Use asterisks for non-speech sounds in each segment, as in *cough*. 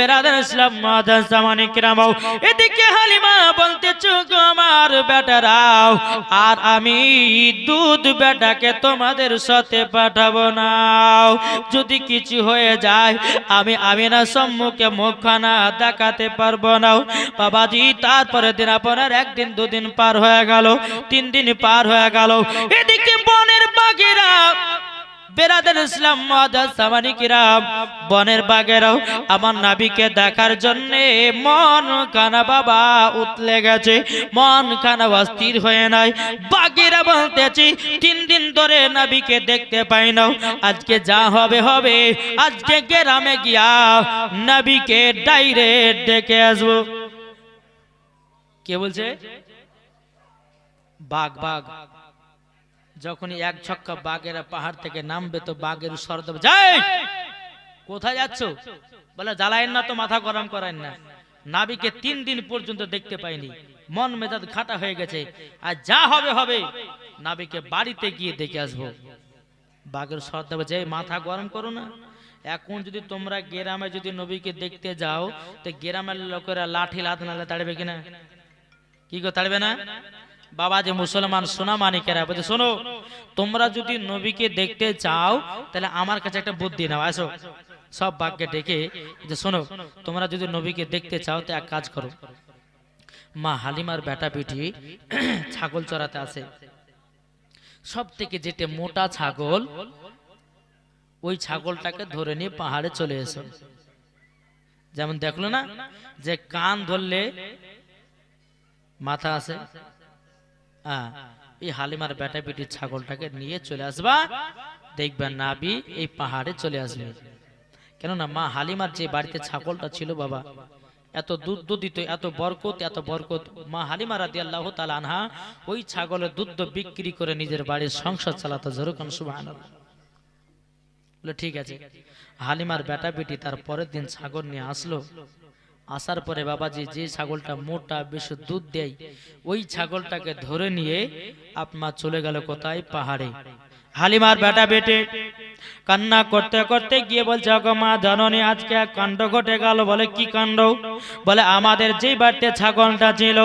বেরাদার ইসলাম মাদার জামানি কিরামাও। এদিকে হালিমা বলতে চোখ আমার বেটারাও, আর আমি দুধ বেটাকে তোমাদের সাথে পাঠাবো না। যদি কিছু হয়ে যায়, আমি আমি না সম্মুখে মুখখানা দেখাতে পারব না। বাবাজি, তারপরে দিন আপনার একদিন, দুদিন পার হয়ে গেল, তিন দিন পার হয়ে গেল। এদিকে বনের বাগেরা বেরাদের ইসলাম সামানিকিরাম বনের বাগেরাও আমার নাবিকে দেখার জন্য মন কানা বাবা উতলে গেছে, মন কানা অস্থির হয়ে নাই। বাগেরা বলতেছি তিন দিন ধরে নাবিকে দেখতে পাই না। আজকে যা হবে হবে। আজকে গ্রামে গিয়া নাবিকে ডাইরেক্ট ডেকে আসব। কে বলছে? বাঘ বাঘ। যখনই এক ছক্কা বাঘেরা পাহাড় থেকে নামবে তো বাঘের স্বর দেবে যাই! কোথায় যাচ্ছ? বলে জ্বালায়েন না তো মাথা গরম করেন না। নাবিকে তিন দিন পর্যন্ত দেখতে পাইনি। মন মেজাজ খাটা হয়ে গেছে। আর যা হবে হবে। নাবিকে বাড়িতে গিয়ে দেখে আসব। বাঘের স্বর দেবে যে মাথা গরম করো না। এখন যদি তোমরা গ্রামে যদি নবীকে দেখতে যাও তো গ্রামের লোকেরা লাঠি লাথ নালে তাড়বে কিনা? কি গো তাড়বে না? বাবা যে মুসলমান, সোনা মানিকেরা, বলছে, শোনো, তোমরা যদি নবীকে দেখতে চাও, তাহলে আমার কাছে একটা বুদ্ধি নাও, আসো। সব বাঘকে ডেকে যে, শোনো, তোমরা যদি নবীকে দেখতে চাও, তো এক কাজ করো। মা হালিমার বেটা বেটি *clears throat* ছাগল চড়াতে আছে সব থেকে যেটা মোটা ছাগল, ওই ছাগলটাকে ধরে নিয়ে পাহাড়ে চলে এসো। যেমন দেখল না, যে কান ধরলে মাথা আছে এই হালিমার বেটা বেটির ছাগলটাকে নিয়ে চলে আসবা। দেখবেন নাবি এই পাহাড়ে চলে আসবে। কেননা মা হালিমার যে বাড়িতে ছাগলটা ছিল বাবা, এত দুধ দিত এত বরকত এত বরকত। মা হালিমা রাদি আল্লাহ তাল আনহা ওই ছাগলের দুধ বিক্রি করে নিজের বাড়ির সংসার চালাতো জরুকান সুবাহ ঠিক আছে। হালিমার বেটা বেটি তার পরের দিন ছাগল নিয়ে আসলো। আসার পরে বাবাজি যে ছাগলটা মোটা, বেশি দুধ দেয়, ওই ছাগলটাকে ধরে নিয়ে আপনার চলে গেল কোথায়? পাহাড়ে। হালিমার বেটা বেটে। কান্না করতে করতে গিয়ে বলছে, ওগো মা, জননী আজকে এক কাণ্ড ঘটে গেল? বলে, কি কাণ্ড? বলে, আমাদের যে বাড়িতে ছাগলটা ছিল,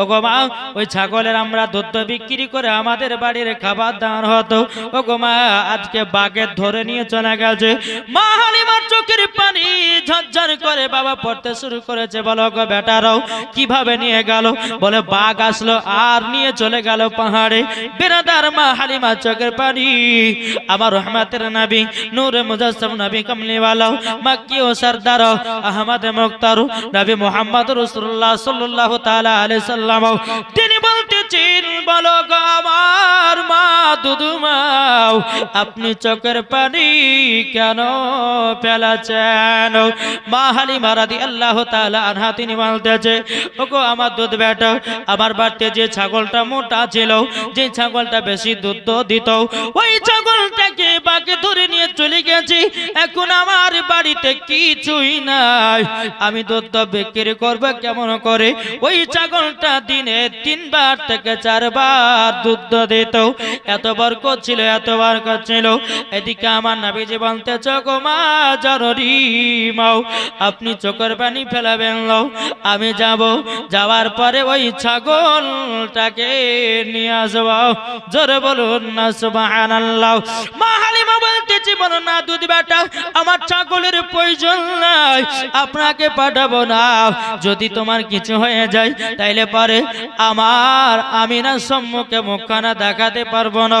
ওগো মা, ওই ছাগলের আমরা দুধ বিক্রি করে আমাদের বাড়ির খাবার দাওয়ার হতো। ওগো মা, আজকে বাঘের ধরে নিয়ে চলে গেছে। মা হালিমার চোখের পানি ঝরঝর করে বাবা পড়তে শুরু করেছে। বলো গো বেটারাও, কীভাবে নিয়ে গেল? বলে, বাঘ আসলো আর নিয়ে চলে গেল পাহাড়ে। বেরাদার মা হালিমার চোখের পানি, আমার রহমাতের নবী, নূরে মুজাসসম নবী কমলিওয়ালা মক্কি ও সরদার আহমদ মুক্তার, নবী মুহাম্মদ রাসূলুল্লাহ সাল্লাল্লাহু তাআলা আলাইহি সাল্লাম, তিনি বলতেছেন, বলো গো দুদুমাও আপনি চোখের পানি কেন ফেলাছেন? মা হালিমা রাদিয়াল্লাহু তাআলা আনহা, তিনি বলতেছে, ওগো আমার দুধ বেটা, আমার বাড়িতে যে ছাগলটা মোটা ছিল, যে ছাগলটা বেশি দুধ দিত, ওই ছাগলটাকে বাকে ধরে নিয়ে চলে গেছি, এখন আমার বাড়িতে কিছুই নাই। আমি দুধ বিক্রি করব কেমন করে? ওই ছাগলটা দিনে তিনবার থেকে চারবার দুধ দিত, এত বরকত ছিল, এত বরকত ছিল। এদিকে আমার নাবিজি বলতে চোখ মা, জরুরি মাও, আপনি চোখের পানি ফেলাবেন, লও, আমি যাব। যাওয়ার পরে ওই ছাগলটাকে নিয়ে আসব। জোরে বলুন না, সুবহানাল্লাহ। মা হালিমা বলতেছি, বলো না, দুধ বেটা, আমার ছাগলের প্রয়োজন নাই, আপনাকে পাঠাবো না। যদি তোমার কিছু হয়ে যায়, তাইলে পরে আমার আমি না সম্মুখে মুখখানা দেখাতে পারব না।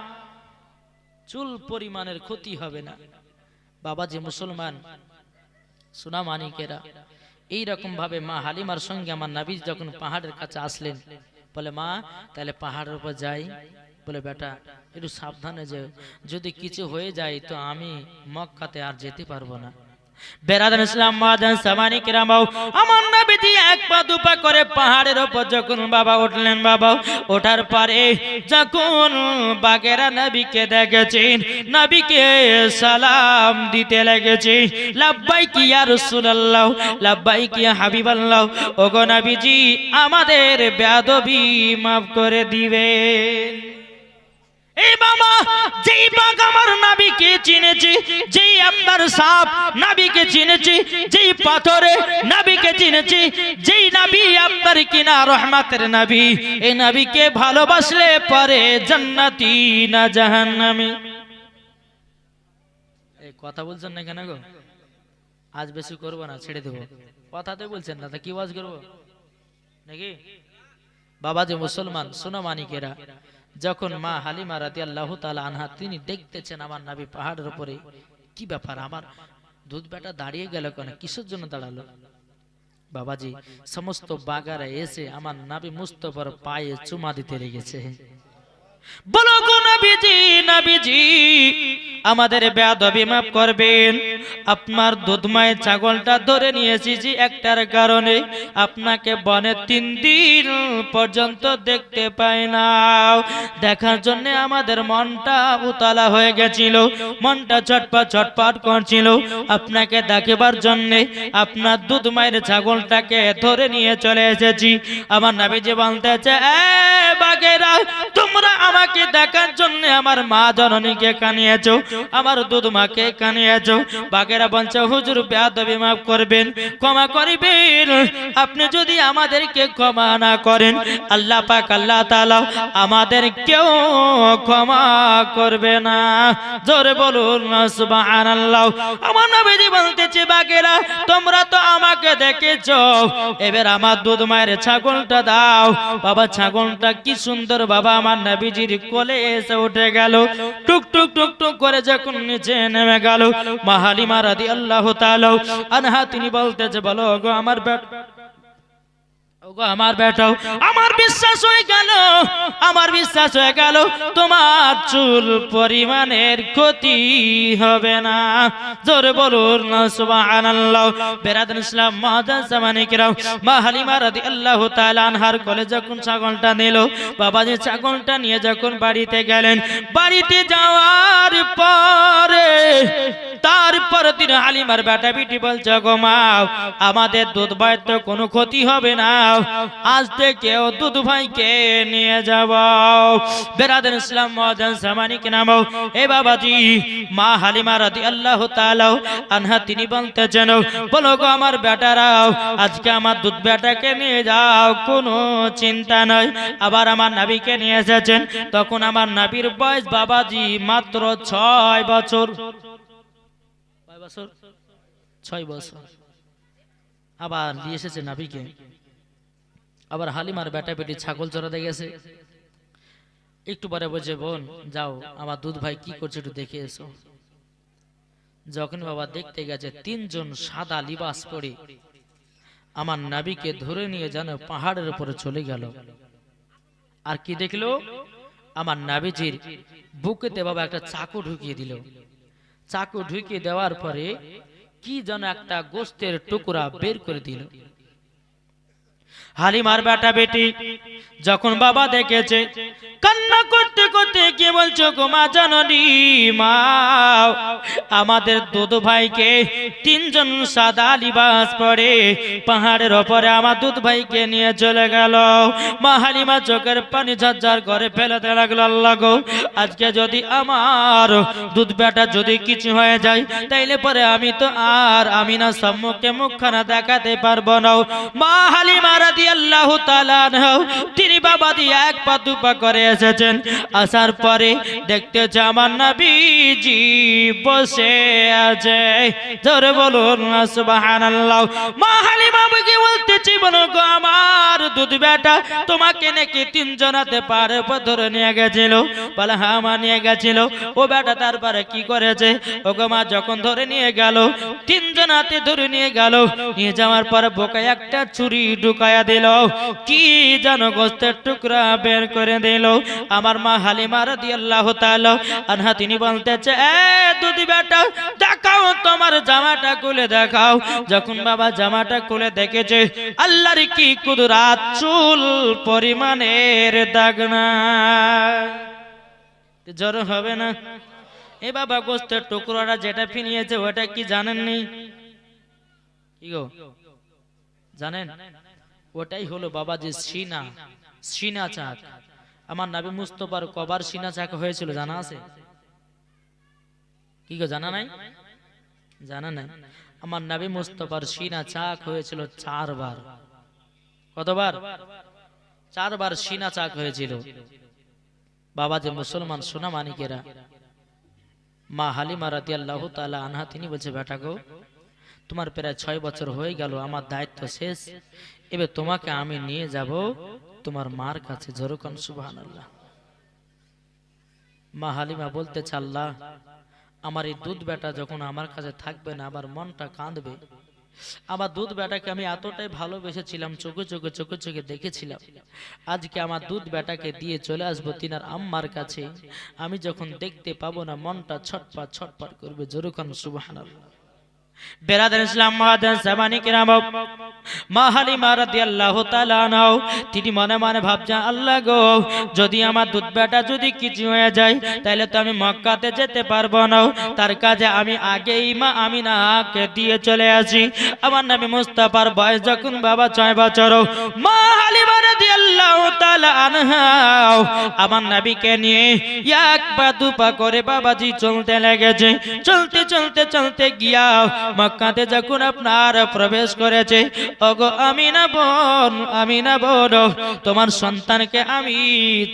চুল পরিমাণের ক্ষতি হবে না। বাবা যে মুসলমান সুনাম আনিকেরা এইরকম ভাবে মা হালিমার সঙ্গে আমার নাবিজ যখন পাহাড়ের কাছে আসলেন, বলে, মা, তাহলে পাহাড়ের উপর যাই। বলে, বেটা, একটু সাবধানে যে যদি কিছু হয়ে যায় তো আমি মক্কাতে আর যেতে পারব না। বেরাদান ইসলাম মাদান সামানি কিরামাও, আমার নবীজি এক পা দুপা করে পাহাড়ের ওপর যখন বাবা উঠলেন, বাবা ওঠার পরে যখন বাগেরা নবীকে দেখেছেন, নবীকে সালাম দিতে লেগেছে, লাব্বাই কি ইয়া রাসূলুল্লাহ, লাব্বাই কি হাবিবাল্লাহ, ওগো নবীজি আমাদের বেয়াদবি মাফ করে দিবেন। এই ভালোবাসলে পরে জান্নাতি না জাহান্নামী। এই কথা বলছেন না কেন গো? আজ বেশি করব না, ছেড়ে দেবো। কথা তো বলছেন না কি ওয়াজ করব? নাকি? বাবা যে মুসলমান সোনা মানিকেরা যখন মা হালিমা রাতি আল্লাহ আনহা, তিনি দেখতেছেন আমার নাবি পাহাড়ের উপরে, কি ব্যাপার আমার? দুধ বেটা দাঁড়িয়ে গেল কেন? কিসের জন্য দাঁড়াল? বাবাজি, সমস্ত বাগারা এসে আমার নাবি মুস্তফার পায়ে চুমা দিতে লেগেছে। বলো গো নবীজি আমাদের বেয়াদবি মাফ করবেন। আপনার দুধমায় ছাগলটা ধরে নিয়েছি একটার কারণে আপনাকে বনে তিন দিন পর্যন্ত দেখতে পাই না। দেখার জন্য আমাদের মনটা উতলা হয়ে গেছিল, মনটা চটপট চটপট করছিল। আপনাকে দেখাবার জন্য আপনার দুধ মায়ের ছাগলটাকে ধরে নিয়ে চলে এসেছি। আমার নাবিজি বলতেছে, এ বাগেরা, তোমরা আমাকে দেখার জন্য আমার মা জননীকে কানিয়েছো, আমার দুধ মাকে কানিয়েছো। বাগেরা বলছে, হুজুর, বেয়াদবি মাফ করবেন, ক্ষমা করিবেন। আপনি যদি আমাদেরকে ক্ষমা না করেন, আল্লাহ পাক, আল্লাহ তাআলা আমাদের কেউ ক্ষমা করবে না। জোরে বলুন, সুবহানাল্লাহ। আমার নবীজি বলতেছে, বাগেরা, তোমরা তো আমাকে দেখেছ। এবার আমার দুধ মায়ের ছাগলটা দাও। বাবা, ছাগলটা কি সুন্দর, বাবা, আমার নবীজির কোলে এসে উঠে গেল। টুক টুক টুক টুক করে যখন নিচে নেমে গেল, মাহালিমা রাদি আল্লাহ আনহা, তিনি বলতে যে বলো গো আমার ওগো আমার বেটাও আমার বিশ্বাস হয়ে গেল, আমার বিশ্বাস হয়ে গেল, তোমার চুল পরিমাণের ক্ষতি হবে না। জোরে বলুন ইসলাম মা হালিমা রাদিয়াল্লাহু তাআলা আনহার কোলে যখন ছাগলটা নিল, বাবাজি ছাগলটা নিয়ে যখন বাড়িতে গেলেন, বাড়িতে যাওয়ার পরে তারপর তিনি হালিমার বেটা, বিটি বলছে, গো মা, আমাদের দুধ তো কোনো ক্ষতি হবে না। আজ থেকে ও দুধ ভাইকে নিয়ে যাব। বেরাদের ইসলাম মহাজান সামানিক নামো এ বাবাজি, মা হালিমা রাদি আল্লাহ তাআলা আনহা, তিনি বলতেছেন, বলো গো আমার বেটারাও আজকে আমার দুধ বেটাকে নিয়ে যাও, কোনো চিন্তা নয় আবার আমার নাবিকে নিয়ে এসেছেন, তখন আমার নাবির বয়স বাবাজি মাত্র ছয় বছর? ছয় বছর। আবার নিয়ে এসেছে নাবিকে। আবার হালিমার বেটা বেটি ছাগল চড়াতে গেছে। একটু পরে বলছে, বোন, যাও, আমার দুধ ভাই কি করছে একটু দেখে এসো। যখন বাবা দেখতে গেছে, তিনজন সাদা লিবাস পরে আমার নাবিকে ধরে নিয়ে যেন পাহাড়ের উপরে চলে গেল। আর কি দেখল? আমার নাবিজির বুকেতে বাবা একটা চাকু ঢুকিয়ে দিল। চাকু ঢুকিয়ে দেওয়ার পরে কি যেন একটা গোস্তের টুকরা বের করে দিল। হালিমার বেটা বেটি, যখন বাবা দেখেছে, কান্না করতে করতে কে বলছো গো মা জাননি মা? আমাদের দুধ ভাইকে তিনজন সাদা লিবাস পরে পাহাড়ের ওপরে আমার দুধ ভাইকে নিয়ে চলে গেল। মা হালিমা চোখের পানি ঝরঝর করে ফেলাতে লাগল, আল্লাহ গো, আজকে যদি আমার দুধ বেটা যদি কিছু হয়ে যায়, তাইলে পরে আমি তো আর আমি না সম্মুখে মুখখানা দেখাতে পারব না। মা হালিমা রাদি আল্লাহ তিনি বাবা দিয়ে এক পা দুপা করে এসেছেন। আসার পরে দেখতে দেখতেছে আমার নবীজি বসে আছে। জোরে বলুন বুকে বলতেছি বলো গো আমার দুধ বেটা, তোমাকে নাকি তিনজনাতে পারে ধরে নিয়ে গেছিল। বলে হ্যাঁ মা, নিয়ে গেছিল। ও বেটা তারপরে কি করেছে? ওকে মা যখন ধরে নিয়ে গেল, তিনজন হাতে ধরে নিয়ে গেল, নিয়ে যাওয়ার পরে বোকায় একটা চুরি ঢুকায়া দিল। কি যেন গোস্তের টুকরা বের করে দিল। আমার মা হালিমা রাদিয়াল্লাহু তাআলা আনহা, তিনি বলতেছে, এ দুদি বেটা, দেখাও তোমার জামাটা খুলে দেখাও। যখন বাবা জামাটা খুলে দেখেছে, আল্লাহর কি কুদরাত, চুল পরিমাণের দাগ না জ্বর হবে না। এ বাবা গোস্তের টুকরোটা যেটা ফিনিয়েছে, ওটা কি জানেননি? কি গো? জানেন? ওটাই হলো বাবা যে সিনা সিনা চাক আমার নাবি মুস্তফার কবার সিনা চাক হয়েছিল, জানা আছে? কি গো, জানা নাই? জানা নাই। আমার নাবি মুস্তফার সিনা চাক হয়েছিল চারবার। কতবার? চারবার সিনা চাক হয়েছিল। বাবা যে মুসলমান সোনা মানিকেরা, মা হালিমা রাতি আল্লাহ তালা আনহা, তিনি বলছে, বেটা গো, তোমার প্রায় ছয় বছর হয়ে গেল, আমার দায়িত্ব শেষ। এবার তোমাকে আমি নিয়ে যাব তোমার মার কাছে জরুকান সুবাহান আল্লাহ মা হালিমা বলতে আল্লাহ আমার এই দুধ বেটা যখন আমার কাছে থাকবে না আমার মনটা কাঁদবে, আমার দুধ বেটাকে আমি এতটাই ভালোবেসেছিলাম, চোখে চোখে চোখে চোখে দেখেছিলাম। আজকে আমার দুধ বেটাকে দিয়ে চলে আসব তিনার আম্মার কাছে। আমি যখন দেখতে পাবো না, মনটা ছটপট ছটপট করবে জরুকান সুবাহান বেরাদার ইসলাম মহাদান সামানি কিরাম মা হালিমা রাদিয়াল্লাহু তাআলা আনহা, তিনি মনে মনে ভাবছেন, আল্লাহ গো, যদি আমার দুধ বেটা যদি কিছু হয়ে যায়, তাহলে তো আমি মক্কাতে যেতে পারব না। তার কাজে আমি আগেই মা আমিনাকে দিয়ে চলে আসি। আমার নামে মুস্তাফার বয়স যখন বাবা ছয় বছর মা হালিমা রাদিয়াল্লাহু তাআলা আমার নবীকে নিয়ে এক পা দু পা করে বাবাজি চলতে লেগেছে। চলতে চলতে চলতে গিয়া মক্কাতে যখন আপনার প্রবেশ করেছে, ওগো আমিনা বোন আমিনা বোন, তোমার সন্তানকে আমি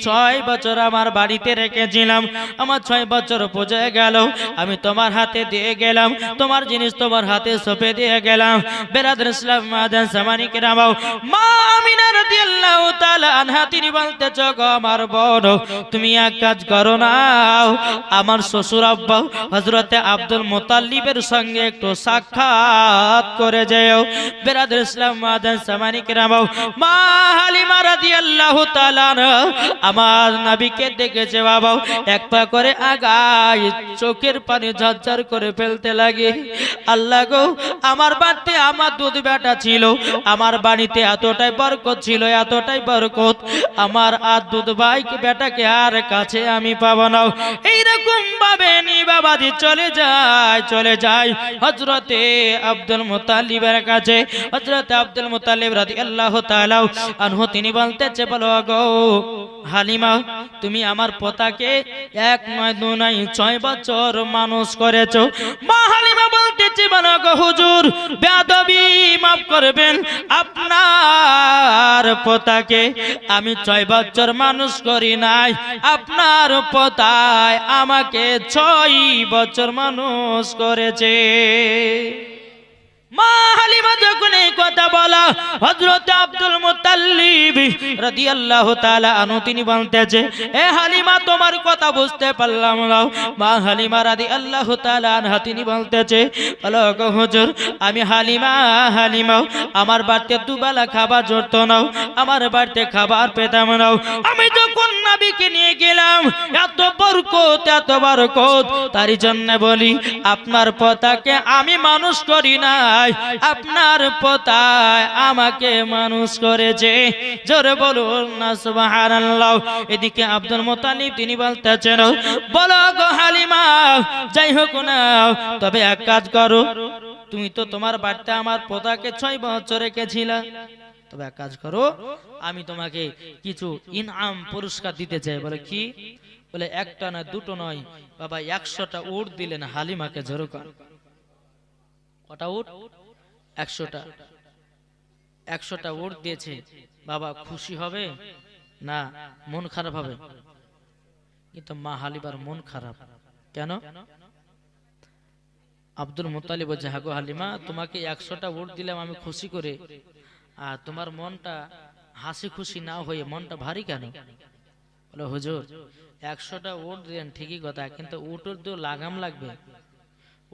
ছয় বছর আমার বাড়িতে রেখেছিলাম। আমার ছয় বছর পূজে গেল, আমি তোমার হাতে দিয়ে গেলাম, তোমার জিনিস তোমার হাতে সপে দিয়ে গেলাম। বেরাদর ইসলাম মাদান সামানিক রামাও মা আমিনা রাদিয়াল্লাহু তাআলা আনহা, তিনি বলতেছ গো আমার বোন, তুমি এক কাজ করো না। আমার শ্বশুর আব্বা হযরতে আব্দুল মুতাল্লিবের সঙ্গে একটু সাক্ষাৎ করে যেও। বেরাদুল ইসলাম মাদান সামানি কেরামাও। মা হালিমা রাদিয়াল্লাহু তাআলা আমার নবীকে দেখেছে বাবাও। এক পা করে আগায় চোখের পানি ঝরঝর করে ফেলতে লাগে। আল্লাহ গো আমার বাড়িতে আমার দুধ বেটা ছিল, আমার বাড়িতে এতটাই বরকত ছিল, এতটাই বরকত, আমার আর দুধ বাইক বেটাকে আর কাছে আমি পাবো না। এইরকম ভাবে নি বাবাজি চলে যায় চলে যায় হজরতে আব্দুল মুতালিবের কাছে। হজরতে আব্দুল মুতালিব রাদি আল্লাহ তাআলা আনহু, তিনি বলতেছে, বলো গো হালিমা, তুমি আমার পোতাকে এক নয় দু নয় ছয় বছর মানুষ করেছ। মা হালিমা বলতেছে, বলো গো হুজুর বেয়াদবি মাফ করবেন। আপনার পোতাকে আমি ছয় বছর মানুষ করি নাই। আপনার পোতায় আমাকে ছয় বছর মানুষ করেছে। মা হালিমা হযরত আব্দুল মুতাল্লিব রাদিয়াল্লাহু তাআলা আনহু, তিনি বলতেছে, এ হালিমা, তোমার কথা বুঝতে পারলাম না। মা হালিমা রাদিয়াল্লাহু তাআলা আনহা, তিনি বলতেছে, বলো গো হুজুর, আমি হালিমা হালিমা, আমার বাড়িতে দুবেলা খাবার জড়ত নাও, আমার বাড়িতে খাবার পেতাম নাও। আমি যখন নবীকে নিয়ে গেলাম, এত বরকত এত বরকত, তারই জন্য বলি, আপনার পতাকে আমি মানুষ করি নাই, আপনার পতায় আমাকে মানুষ করেছে। জোরে বলুন না, সুবহানাল্লাহ। এদিকে আব্দুল মুতালিব তিনি বলতেছেন, বলো গো হালিমা, যাই হোক না, তবে এক কাজ করো। তুমি তো তোমার বাড়িতে আমার পোতাকে ছয় বছর রেখেছিলা। তবে এক কাজ করো, আমি তোমাকে কিছু ইনআম পুরস্কার দিতে চাই। বলে কি? বলে, একটা না দুটো নয়। বাবা, একশোটা উট দিলেন হালিমাকে ঝরুকা কটা উট? একশোটা। একশোটা উট দিয়েছে। বাবা খুশি হবে? না, মন খারাপ হবে। কিন্তু মা হালিবার মন খারাপ। কেন? আব্দুল মুতালিব বলছে, হাগো হালিমা, তোমাকে একশোটা ভোট দিলাম, আমি খুশি করে। আর তোমার মনটা হাসি খুশি না হয়ে মনটা ভারী কেন? বলে, হুজুর, একশোটা ওট দেন ঠিকই কথা, কিন্তু ওটের তো লাগাম লাগবে।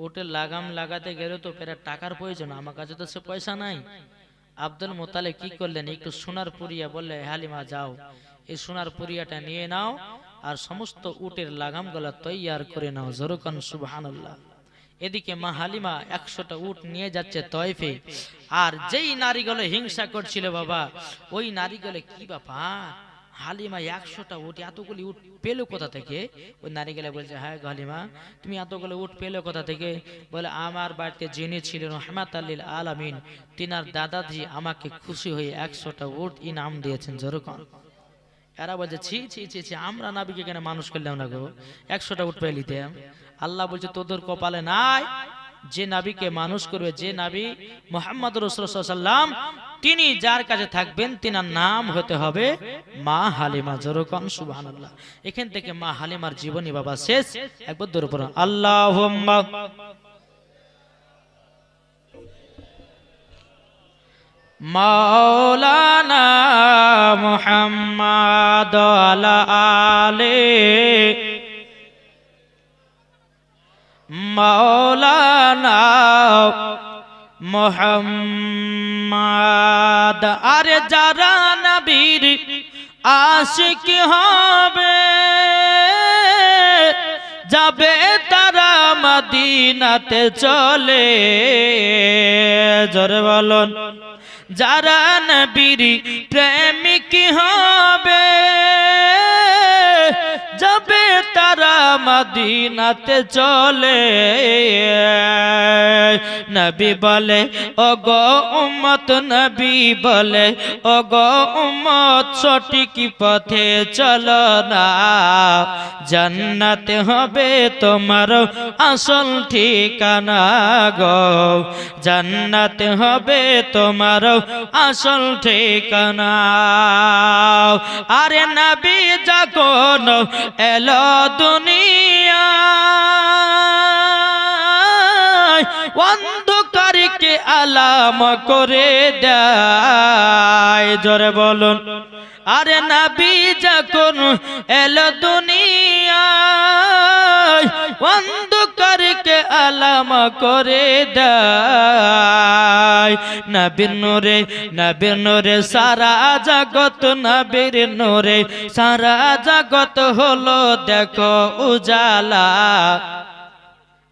ওটের লাগাম লাগাতে গেলে তো ফের টাকার প্রয়োজন, আমার কাছে তো সে পয়সা নাই। আব্দুল মোতালে কি করলেন? একটু সোনার পুরিয়া বললে, হালিমা, যাও। এই সোনার পুরিয়াটা নিয়ে নাও আর সমস্ত উটের লাগাম গলা তৈয়ার করে নাও। জরুকান সুবহানাল্লাহ। এদিকে মা হালিমা একশোটা উট নিয়ে যাচ্ছে তয়ফে। আর যেই নারীগুলো হিংসা করছিল, বাবা, ওই নারীগুলো কি বাবা হালিমা একশোটা উট, এতগুলি উঠ পেল কোথা থেকে? ওই নারীগুলো বলছে হ্যাঁ হালিমা, তুমি এতগুলো উঠ পেল কোথা থেকে? বলে, আমার বাড়িতে যিনি ছিলেন রহমাত আল্লিল আলামিন, তিনার দাদাজি আমাকে খুশি হয়ে একশোটা উট ইনাম দিয়েছেন জরুকান এরা বলছে, ছি ছি ছি ছি, আমরা নাবিকে কেন মানুষ করলাম না গো? একশোটা উঠ পেয়ে নিতাম। আল্লাহ বলছে, তোদের কপালে নাই যে নাবিকে মানুষ করবে যে নাবি মোহাম্মদ রসুল্লাম তিনি যার কাছে থাকবেন তিনার নাম হতে হবে মা হালিমা জরকন সুবাহ এখান থেকে মা হালিমার জীবনী বাবা শেষ। একবার দূর পড়ুন। আল্লাহ মাওলানা মুহাম্মদ আলা আলে মাওলানা মুহাম্মদ। আরে যারা নবীর আশিক হবে, যাবে তারা মদিনাতে চলে। জোরে বলুন, যারা নবীর প্রেমিক হবে, যাবে তারা মদিনাতে চলে। নবী বলে ও গো উম্মত, নবী বলে ও গো উম্মত, সঠিক পথে চলো না। জান্নাতে হবে তোমার আসল ঠিকানা গো। জান্নাতে হবে তোমার আসল ঠিকানা। আরে নবী যখন এলো দুনিয়া অন্ধকারকে আলাম করে দেয়। জোরে বলুন আরে নবী যখন এলো দুনিয়া অন্ধকারকে আলাম করে দেয়। নবীর নূরে নবীর নূরে সারা জগত নবীর নোরে সারা জগত হলো দেখো উজালা।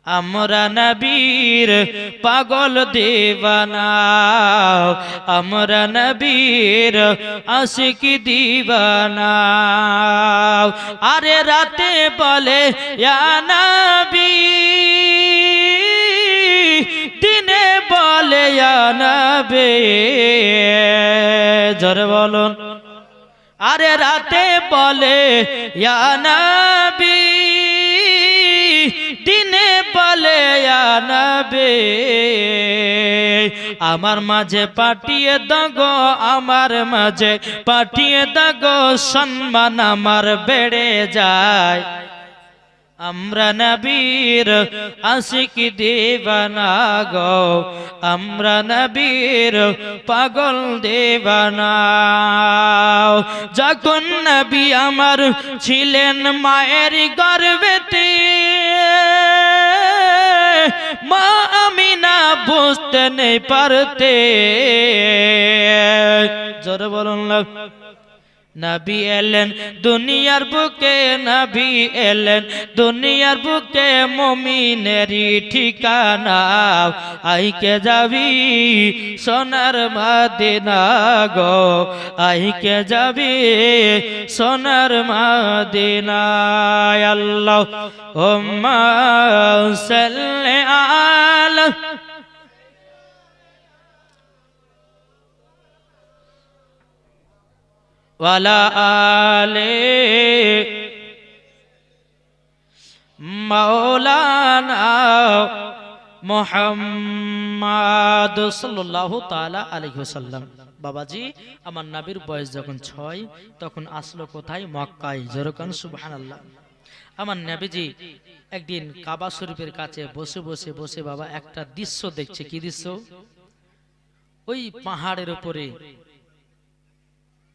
আমরা নবীর পাগল দেবানা, আমরা নবীর আশিক দিবানা। আরে রাতে বলে নবী দিনে বলে নবী জোরে বলুন। আরে রাতে বলে নবী নবী আমার মাঝে পাঠিয়ে দাগো আমার মাঝে পাঠিয়ে দাগো সম্মান আমার বেড়ে যায়। আমরা নবীর আশিক দেবানা গো। আমরা নবীর পাগল দেবানা। যখন নবী আমার ছিলেন মায়ের গর্ভেতে, মা আমি না বুঝতে নেই পারতে। জোরে বলুন নবী এলেন, দুনিয়ার বুকে নবী এলেন, দুনিয়ার বুকে মমিনেরই ঠিকানা। আইকে যাবি সোনার মাদিনা গো? আইকে যাবি সোনার মাদিনা আল্লাহ ওম্মা সাল্লি আলা ওয়ালা আলে মাওলানা মোহাম্মদ সাল্লাল্লাহু তাআলা আলাইহি ওয়াসাল্লাম বাবাজি আমার নবীর বয়স যখন ছয়, তখন আসলো কোথায়? মক্কায়। যেরকম সুবহানাল্লাহ। আমার নবীজি একদিন কাবা শরীফের কাছে বসে বসে বসে বাবা একটা দৃশ্য দেখছে। কি দৃশ্য? ওই পাহাড়ের উপরে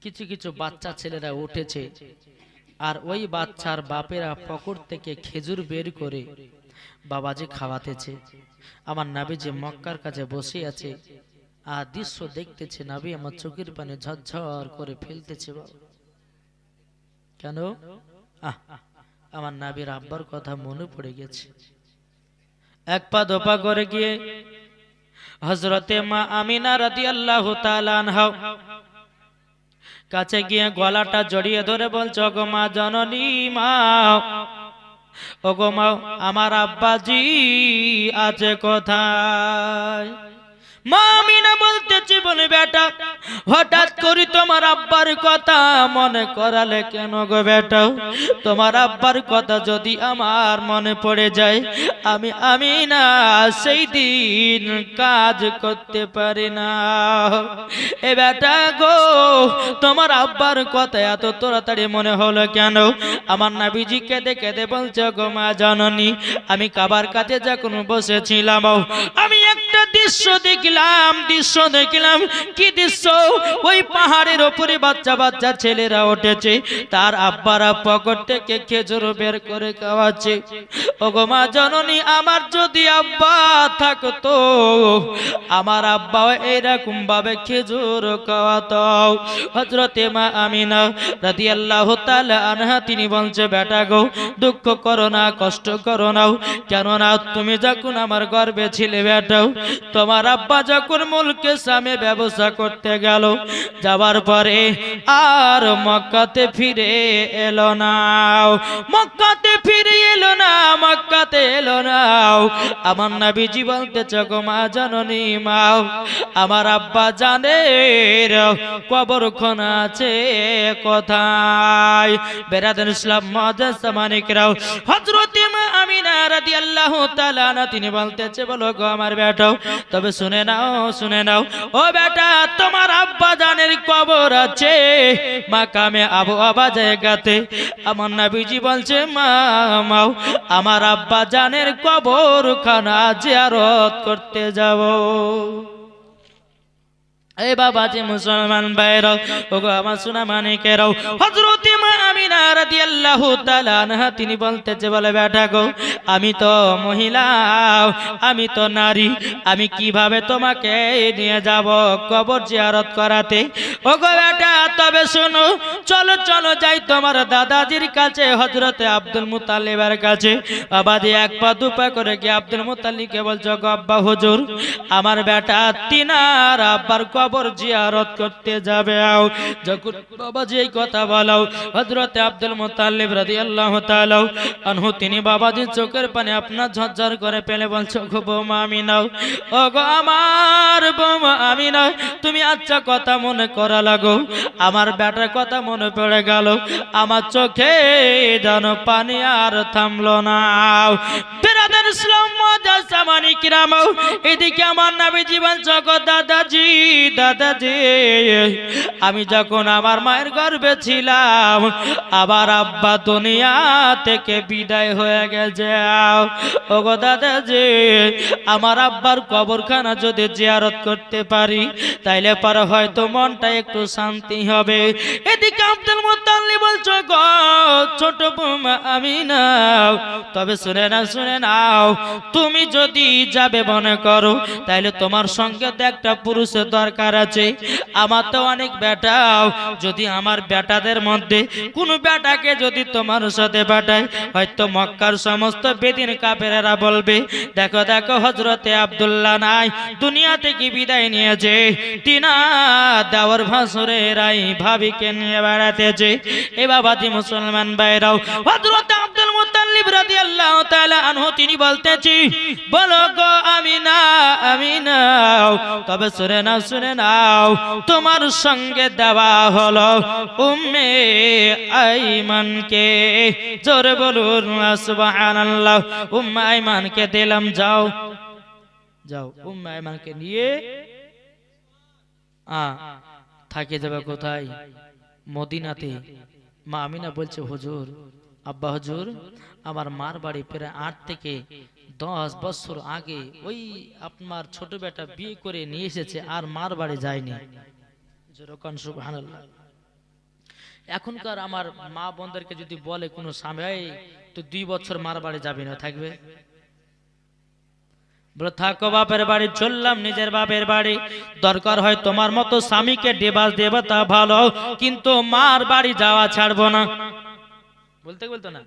কিছু কিছু বাচ্চা ছেলেরা উঠেছে। আর ওই বাচ্চার বাপেরা পকর থেকে খেজুর বের করে বাবাজি খাওয়াতেছে। আমার নাবি যে মক্কার কাছে বসে আছে। আর দৃশ্য দেখতেছে নাবি আমার চোখের পানে ঝরঝর করে ফেলতেছে বাবা। কেন? আহ, আমার নাবির আব্বার কথা মনে পড়ে গেছে। এক পা দোপা করে গিয়ে হজরতে মা আমিনা রাদি আল্লাহ কাছে গিয়ে গলাটা জড়িয়ে ধরে বলছ গো মা জননী, মাও। ও গো মা, আমার আব্বাজি আছে কোথায়? গো তোমার আব্বার কথা কাজ করতে পারি না। এ বেটা গো, তোমার আব্বার কথা এত তাড়াতাড়ি মনে হলো কেন? আমার নাবিজি কেঁদে কেঁদে বলছে, গো মা জননী, আমি কাবার কাছে যখন বসেছিলাম, আমি একটা দৃশ্য দেখলাম। দৃশ্য দেখলাম, কি দৃশ্য? ওই পাহাড়ের ওপরে বাচ্চা বাচ্চা ছেলেরা উঠেছে। তার আব্বারা পকেট থেকে খেজুর বের করে খাওয়াচ্ছে। ওগো মা জননী, আমার যদি আব্বা থাকতো, আমার আব্বা এইরকম ভাবে খেজুর খাওয়াতো। হজরতে মা আমিনা রাদিয়াল্লাহু তাআলা আনহা, তিনি বলছে, বেটা গো, দুঃখ করো না, কষ্ট করো না। কেননা তুমি যখন আমার গর্বে ছিলে বেটাও তোমার আব্বা যখন মুলকে সামে ব্যবসা করতে গেল। যাবার পরে আর মক্কাতে ফিরে এলো না। মক্কাতে ফিরে এলো না, মক্কাতে এলো না। আমার নবীজি বলতে চকো মা জননী মাও আমার আব্বা জানে কবর খোনা আছে কোথায়? বেরাদান ইসলাম মজাজ মানিকরাও, হযরতে মা আমিনা রাদিয়াল্লাহু তাআলা তিনি বলতেছে, বলো গো আমার বেটাও তবে শুনে নাও, শুনে নাও। ও বেটা, তোমার আব্বা জানের কবর আছে। মাকামে আবু আবা জায়গাতে। আমার নাবিজি বলছে মামাও আমার আব্বা জানের কবর খানা জিয়ারত করতে যাব। এই যে মুসলমান ভাইরাও ওগো আমার সোনা মানিকেরাও হযরতে মা আমিনা রাদিয়াল্লাহু তাআলা আনহা, তিনি বলে, বেটা গো, আমি তো মহিলা, আমি তো নারী, আমি কীভাবে তোমাকে নিয়ে যাব কবর জিয়ারত করাতে? ওগো বেটা, তবে শোনো, চলো চলো যাই তোমার দাদাজির কাছে হজরতে আব্দুল মুতাল্লিবের কাছে। বাবাজি এক পা, দু পা করে গিয়ে আব্দুল মুতাল্লিবকে বলছো গো আব্বা হুজুর, আমার বেটা তিনার আব্বার কবর জিয়ারত করতে যাবে, আও। যখন বাবাজি এই কথা বলাও, হযরতে আব্দুল মুতাল্লিব রাদিয়াল্লাহু তাআলা আনহু তিনি বাবাজি চোখের পানি আপনার ঝরঝর করে পেলে বলছো গো বৌমা আমিনাও ও গো আমার বৌমা আমিনা তুমি আচ্ছা কথা মনে করা লাগো। আমার বেটার কথা মনে পড়ে গেল। আমার চোখে যেন পানি আর থামলো না বেরাদার ইসলাম মজা সামানি কিরাম এদিকে আমার নাবি জীবন জগৎ দাদাজি আমি যখন আমার মায়ের গর্ভে ছিলাম আবার আব্বা দুনিয়া থেকে বিদায় হয়ে গেছে। ওগো দাদাজি আমার আব্বার কবরখানা যদি জিয়ারত করতে পারি, তাইলে পরে হয়তো মনটা একটু শান্তি হবে। এদিকে আব্দুল মুতাল্লি বলছো, গো ছোট বৌমা আমি নাও। তবে শুনে না শুনে নাও, তুমি যদি যাবে মনে করো, তাইলে তোমার সঙ্গে তো একটা পুরুষের দরকার আছে। আমার তো অনেক বেটাও যদি আমার বেটাদের মধ্যে কোন বেটাকে যদি তোমার সাথে পাঠায়, হয়তো মক্কার সমস্ত বেদিন কাপেরা বলবে, দেখো দেখো হজরতে আব্দুল্লাহ নাই দুনিয়া থেকে বিদায় নিয়েছে? তিনা দাওয়ার ভাসুরে রাই ভাবিকে নিয়ে বেড়াতেছে। এ বাবাজি মুসলমান বাইরাও হজরতে আব্দুল মুতাল্লিব রাদিয়াল্লাহু তাআলা আনহু তিনি বলতেছি, বলো গো আমি না আমি নাও তবে শুনে নাও শুনে নাও, তোমার সঙ্গে দেওয়া হলো উম্মে আইমানকে। জোরে বলুন, সুবহানাল্লাহ, উম্মে আইমানকে দিলাম, যাও যাও, উম্মে আইমানকে নিয়ে, আ, থাকে যাবে কোথায়? মদিনাতে। মা আমিনা বলছে, হুজুর, আব্বা হুজুর, আমার মার বাড়ি প্রায় আট থেকে দশ বছর আগে ওই আপনার ছোট বেটা বিয়ে করে নিয়ে এসেছে আর মার বাড়ি যায়নি। এখনকার আমার মা বোনদেরকে যদি বলে কোনো স্বামী তো দুই বছর মার বাড়ি যাবি না, থাকবে? থাকো বাপের বাড়ি, চললাম নিজের বাপের বাড়ি। দরকার হয় তোমার মতো স্বামীকে ডেবাস দেব, তা ভালো। কিন্তু মার বাড়ি যাওয়া ছাড়বো না। বলতে বলতো না।